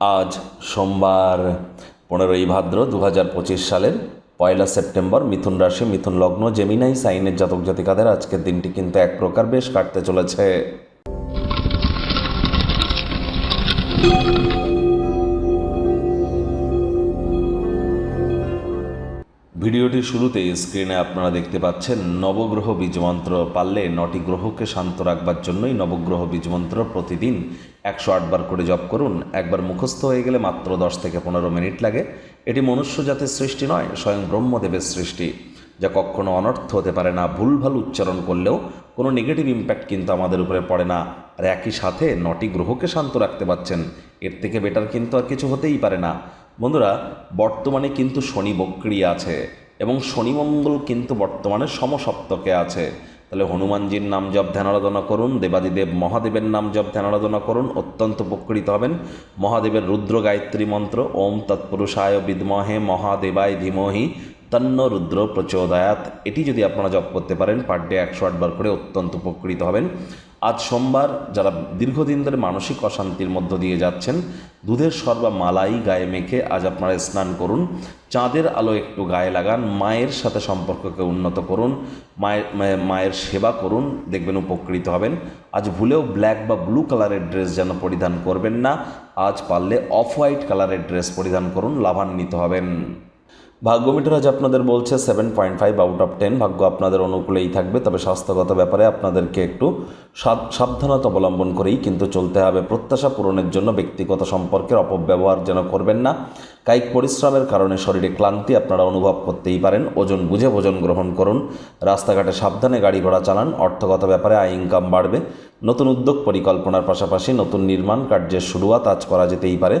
আজ সোমবার পনেরোই ভাদ্র দু হাজার পঁচিশ সালের পয়লা সেপ্টেম্বর মিথুন রাশি, মিথুন লগ্ন জেমিনাই সাইনের জাতক জাতিকাদের আজকের দিনটি কিন্তু এক প্রকার বেশ কাটতে চলেছে। ভিডিওটির শুরুতে স্ক্রিনে আপনারা দেখতে পাচ্ছেন, নবগ্রহ বীজমন্ত্র পারলে নটি গ্রহকে শান্ত রাখবার জন্যই নবগ্রহ বীজমন্ত্র প্রতিদিন একশো আটবার করে জপ করুন। একবার মুখস্থ হয়ে গেলে মাত্র দশ থেকে পনেরো মিনিট লাগে। এটি মনুষ্য জাতির সৃষ্টি নয়, স্বয়ং ব্রহ্মদেবের সৃষ্টি। যা কখনো অনর্থ হতে পারে না। ভুলভাল উচ্চারণ করলেও কোনো নেগেটিভ ইম্প্যাক্ট কিন্তু আমাদের উপরে পড়ে না। আর একই সাথে নটি গ্রহকে শান্ত রাখতে পারছেন। এর থেকে বেটার কিন্তু আর কিছু হতেই পারে না। বন্ধুরা, বর্তমানে কিন্তু শনি বক্রিয়া আছে এবং শনি মঙ্গল কিন্তু বর্তমানে সমসপ্তকে আছে। তাহলে হনুমানজির নাম জপ ধ্যান আরাধনা করুন, দেবাদিদেব মহাদেবের নাম জপ ধ্যান আরাধনা করুন, অত্যন্ত উপকৃত হবেন। মহাদেবের রুদ্র গায়ত্রী মন্ত্র, ওম তৎপুরুষায় বিদ্মহে মহাদেবায় ধীমহি। তন্ন রুদ্র প্রচোদয়াত। এটি যদি আপনারা জপ করতে পারেন, পার ডে একশো আটবার করে অত্যন্ত উপকৃত হবেন। আজ সোমবার যারা দীর্ঘদিন ধরে মানসিক অশান্তির মধ্য দিয়ে যাচ্ছেন, দুধের সর্বা মালাই গায়ে মেখে আজ আপনারা স্নান করুন। চাঁদের আলো একটু গায়ে লাগান, মায়ের সাথে সম্পর্ককে উন্নত করুন, মায়ের মায়ের- সেবা করুন, দেখবেন উপকৃত হবেন। আজ ভুলেও ব্ল্যাক বা ব্লু কালারের ড্রেস যেন পরিধান করবেন না, আজ পারলে অফ হোয়াইট কালারের ড্রেস পরিধান করুন, লাভান্বিত হবেন। ভাগ্য মিটার আজ আপনাদের বলছে seven point five out of ten ভাগ্য আপনাদের অনুকূলেই থাকবে, তবে স্বাস্থ্যগত ব্যাপারে আপনাদেরকে একটু সাব- সাবধানতা অবলম্বন করেই কিন্তু চলতে হবে। প্রত্যাশা পূরণের জন্য ব্যক্তিগত সম্পর্কের অপব্যবহার যেন করবেন না। কায়িক পরিশ্রমের কারণে শরীরে ক্লান্তি আপনারা অনুভব করতেই পারেন। ওজন বুঝে ভোজন গ্রহণ করুন। রাস্তাঘাটে সাবধানে গাড়ি ঘোড়া চালান। অর্থগত ব্যাপারে আয় ইনকাম বাড়বে। নতুন উদ্যোগ পরিকল্পনার পাশাপাশি নতুন নির্মাণ কার্যের শুরুয়াত আজ করা যেতেই পারে।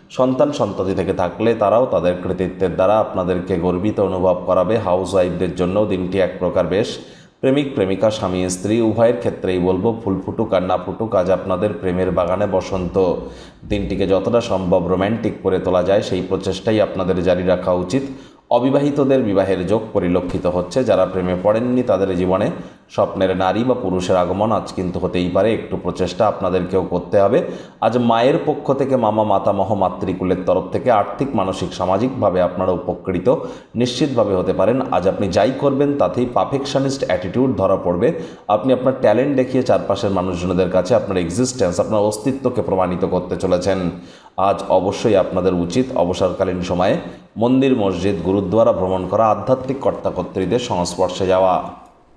সন্তান সন্ততি থেকে থাকলে তারাও তাদের কৃতিত্বের দ্বারা আপনাদেরকে গর্বিত অনুভব করাবে হাউস ওয়াইফদের জন্য দিনটি এক প্রকার বেশ প্রেমিক, প্রেমিকা, স্বামী, স্ত্রী, উভয়ের ক্ষেত্রেই বলব, ফুল ফুটুক আর না ফুটুক, আজ আপনাদের প্রেমের বাগানে বসন্ত। দিনটিকে যতটা সম্ভব রোম্যান্টিক করে তোলা যায়, সেই প্রচেষ্টাই আপনাদের জারি রাখা উচিত। অবিবাহিতদের বিবাহের যোগ পরিলক্ষিত হচ্ছে। যারা প্রেমে পড়েননি, তাদের জীবনে স্বপ্নের নারী বা পুরুষের আগমন আজ কিন্তু হতেই পারে। একটু প্রচেষ্টা আপনাদেরকেও করতে হবে। আজ মায়ের পক্ষ থেকে মামা মাতামহ মাতৃকুলের তরফ থেকে আর্থিক, মানসিক, সামাজিকভাবে আপনারা উপকৃত নিশ্চিতভাবে হতে পারেন। আজ আপনি যাই করবেন, তাতেই পারফেকশনিস্ট অ্যাটিটিউড ধরা পড়বে। আপনি আপনার ট্যালেন্ট দেখিয়ে চারপাশের মানুষজনদের কাছে আপনার এক্সিস্টেন্স, আপনার অস্তিত্বকে প্রমাণিত করতে চলেছেন। আজ অবশ্যই আপনাদের উচিত অবসরকালীন সময়ে মন্দির মসজিদ গুরুদ্বারা ভ্রমণ করা আধ্যাত্মিক কর্তাকর্ত্রীদের সংস্পর্শে যাওয়া।